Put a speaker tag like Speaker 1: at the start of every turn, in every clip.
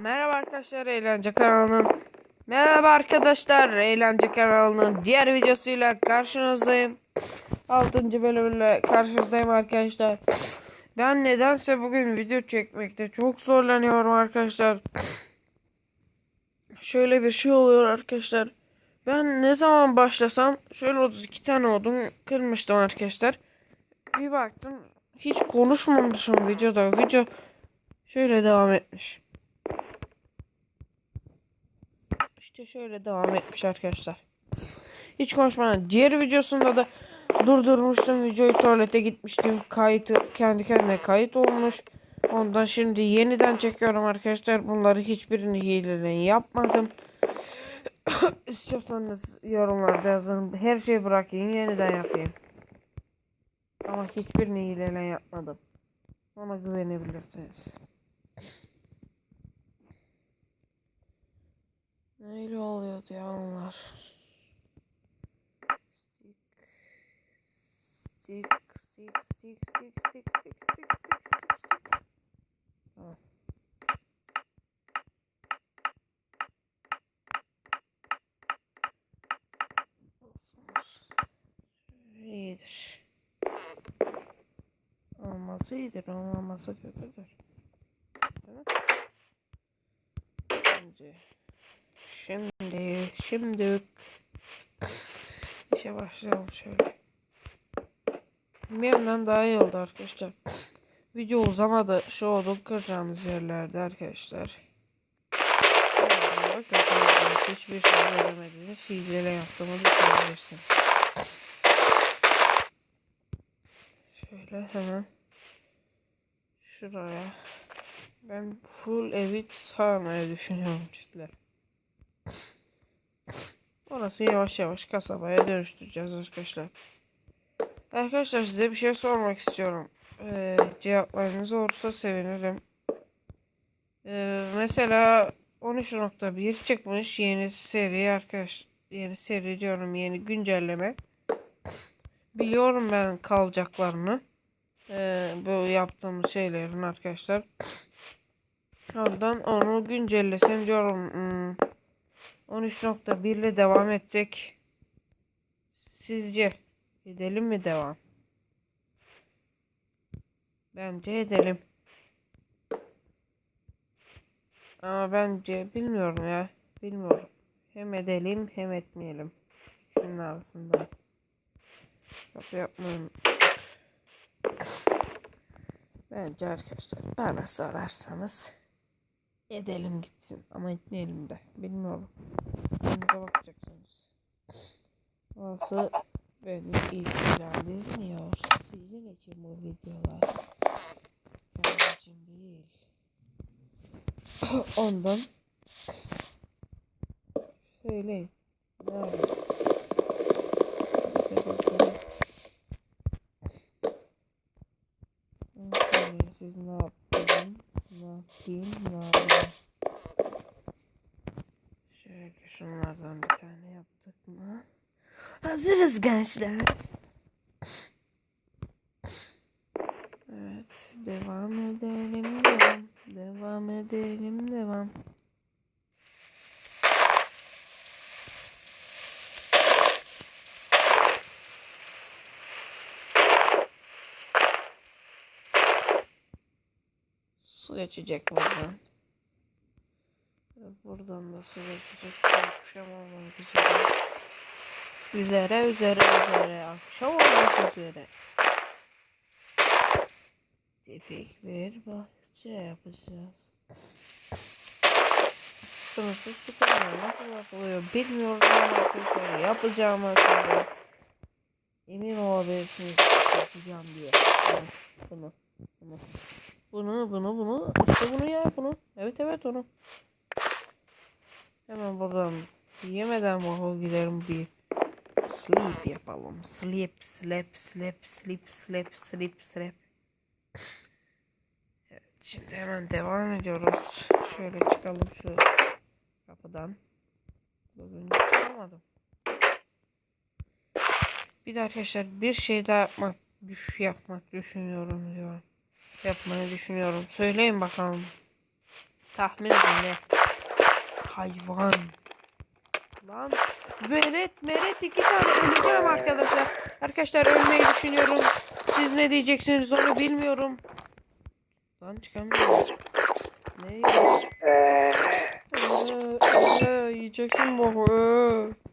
Speaker 1: Merhaba arkadaşlar Eğlence kanalının Merhaba arkadaşlar Eğlence kanalının diğer videosuyla karşınızdayım. 6. bölümle karşınızdayım arkadaşlar. Ben nedense bugün video çekmekte çok zorlanıyorum arkadaşlar. Şöyle bir şey oluyor arkadaşlar. Ben ne zaman başlasam şöyle 32 tane odun kırmıştım arkadaşlar. Bir baktım hiç konuşmamışım videoda. Video şöyle devam etmiş İşte şöyle devam etmiş arkadaşlar. Hiç konuşmadan diğer videosunda da durdurmuştum videoyu tuvalete gitmiştim. Kayıt kendi kendine kayıt olmuş. Ondan şimdi yeniden çekiyorum arkadaşlar. Bunları hiçbirini hileden yapmadım. İstiyorsanız yorumlarda yazın. Her şeyi bırakayım yeniden yapayım. Ama hiçbirini hileden yapmadım. Ona güvenebilirsiniz. Neyle oluyordu ya onlar? Sik, sik, sik, sik, sik, sik, sik, sik, sik, sik. Tamam. Olsunuz. İyidir. Olması iyidir, olmaması kötüdür. Değil mi? Bence. Şimdi, şimdi işe başlayalım şöyle. Bir yandan daha iyi oldu arkadaşlar. Video uzamadı. Şu odun kıracağımız yerlerde arkadaşlar. Hiçbir şey göremediğiniz hileyle yaptığımı düşünebilirsin. Şöyle hemen şuraya ben full evi sağlamaya düşünüyorum çiftler. Orası yavaş yavaş kasabaya dönüştüreceğiz arkadaşlar. Arkadaşlar size bir şey sormak istiyorum. Ee, cevaplarınız olursa sevinirim. Ee, mesela 13.1 çıkmış yeni seri arkadaş yeni seri diyorum yeni güncelleme. Biliyorum ben kalacaklarını. Ee, bu yaptığımız şeylerin arkadaşlar. Oradan onu güncellesem diyorum. Hmm, 13.1 ile devam edecek. Sizce edelim mi devam? Bence edelim. Ama bence bilmiyorum ya. Bilmiyorum. Hem edelim hem etmeyelim. İkisinin arasında. Yok yapmayın. Bence arkadaşlar bana sorarsanız edelim gitsin ama etmeyelim de bilmiyorum. Kendinize bakacaksınız. Orası beni ilgilendirmiyor. Sizin için bu videolar. Kendim için değil. Ondan söyleyin. Ne yapayım? Hadi bakalım. Söyleyin siz ne yaptın? Ne yapayım? Ne yapayım? Şöyle şunlardan bir tane yaptık mı? Hazırız gençler. Evet, devam edelim, devam. Devam edelim, devam. Su geçecek buradan. Buradan da su geçecek. Akşam olmak üzere. Üzere üzere üzere. Akşam olmak üzere. Tipik bir bahçe yapacağız. Sınırsız tıkanıyor. Nasıl yapılıyor bilmiyorum arkadaşlar yapacağım size. Emin olabilirsiniz yapacağım diye. Bunu. Bunu. Bunu bunu bunu. İşte bunu ya bunu. Evet evet onu. Hemen buradan yemeden mahvol giderim bir sleep yapalım. Sleep, sleep, sleep, sleep, sleep, sleep, sleep. Evet, şimdi hemen devam ediyoruz. Şöyle çıkalım şu kapıdan. Bugün çıkamadım. Bir de arkadaşlar bir şey daha yapmak, düş yapmak düşünüyorum diyorum. Yapmayı düşünüyorum. Söyleyin bakalım. Tahmin edin ne? Hayvan. Lan Meret Meret iki tane öleceğim arkadaşlar. Arkadaşlar ölmeyi düşünüyorum. Siz ne diyeceksiniz onu bilmiyorum. Lan çıkamıyorum. Ne? Ee, ee, yiyeceksin bu. Ee.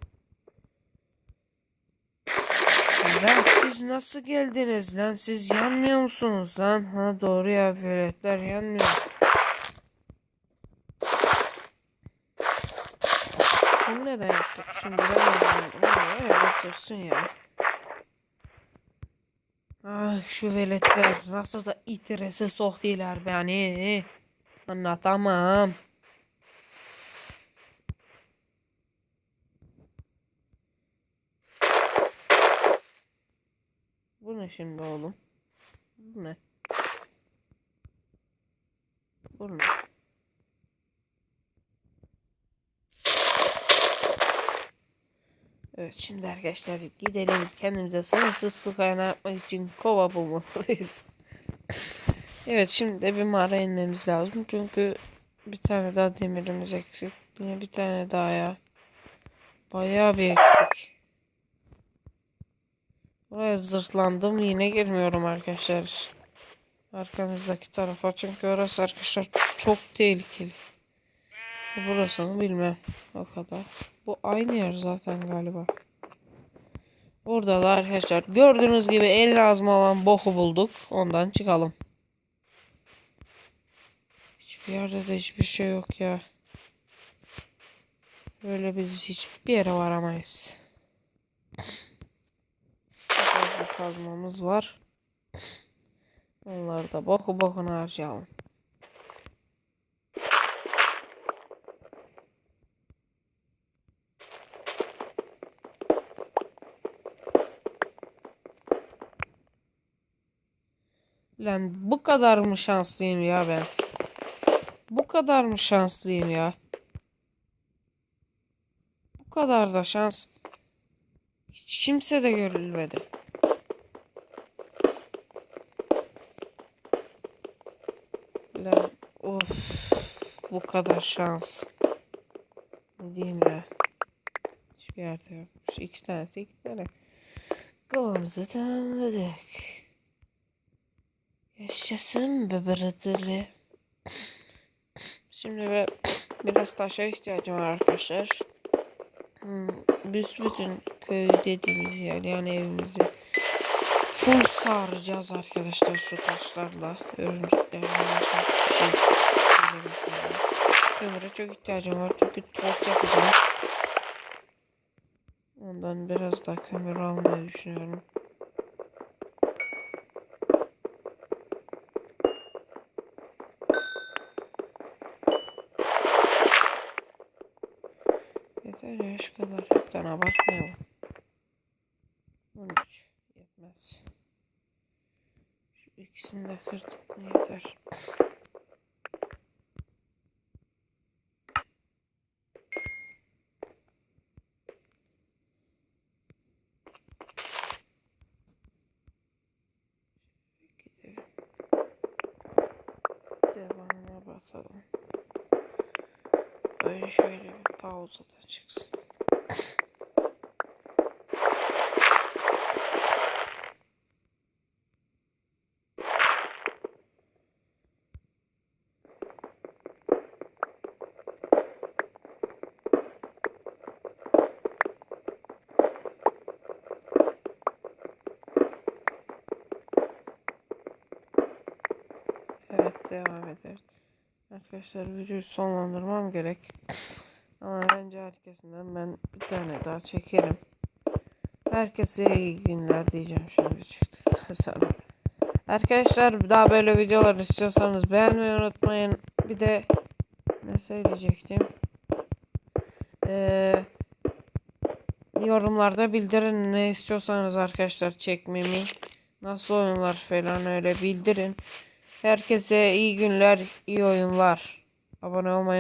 Speaker 1: Lan siz nasıl geldiniz lan? Siz yanmıyor musunuz lan? Ha doğru ya veletler yanmıyor. Bunu neden yaptık? Şimdi ben. Öyle dursun ya. Ah şu veletler nasıl da itirese soktular beni. Anlatamam. Bu ne şimdi oğlum? Bu ne? Bu ne? Evet şimdi arkadaşlar gidelim kendimize sınırsız su kaynağı yapmak için kova bulmalıyız. evet şimdi de bir mağara inmemiz lazım çünkü bir tane daha demirimiz eksik. Yine bir tane daha ya. Bayağı bir eksik. Buraya zırhlandım yine girmiyorum arkadaşlar. Arkamızdaki tarafa çünkü orası arkadaşlar çok tehlikeli. Burasını bilmem o kadar. Bu aynı yer zaten galiba. Burada da arkadaşlar gördüğünüz gibi en lazım olan boku bulduk. Ondan çıkalım. Hiçbir yerde de hiçbir şey yok ya. Böyle biz hiçbir yere varamayız. Bir kazmamız var. Onları da boku bokuna harcayalım. Lan bu kadar mı şanslıyım ya ben? Bu kadar mı şanslıyım ya? Bu kadar da şans hiç kimse de görülmedi. Lan of bu kadar şans. Ne diyeyim ya? Hiçbir yerde yokmuş. İki tane iki tane. Kovamızı tamamladık. Yaşasın beberetili. Şimdi ve biraz taşa ihtiyacım var arkadaşlar. Hmm, bütün köy dediğimiz yer yani evimizi full saracağız arkadaşlar şu taşlarla. Örümceklerle başka bir şey. Kömüre çok ihtiyacım var çünkü torç yapacağım. Ondan biraz daha kömür almayı düşünüyorum. Ya şu kadar. Hepten abartmayalım. 13 yetmez. Şu ikisini de kırdık mı yeter. Gidelim. Devamına basalım. Böyle şöyle bir pauza da çıksın. Evet devam ederiz. Arkadaşlar videoyu sonlandırmam gerek. Ama bence herkesinden ben bir tane daha çekerim. Herkese iyi günler diyeceğim şimdi çıktıktan sonra. Arkadaşlar daha böyle videolar istiyorsanız beğenmeyi unutmayın. Bir de ne söyleyecektim? Ee, yorumlarda bildirin ne istiyorsanız arkadaşlar çekmemi. Nasıl oyunlar falan öyle bildirin. Herkese iyi günler, iyi oyunlar. Abone olmayı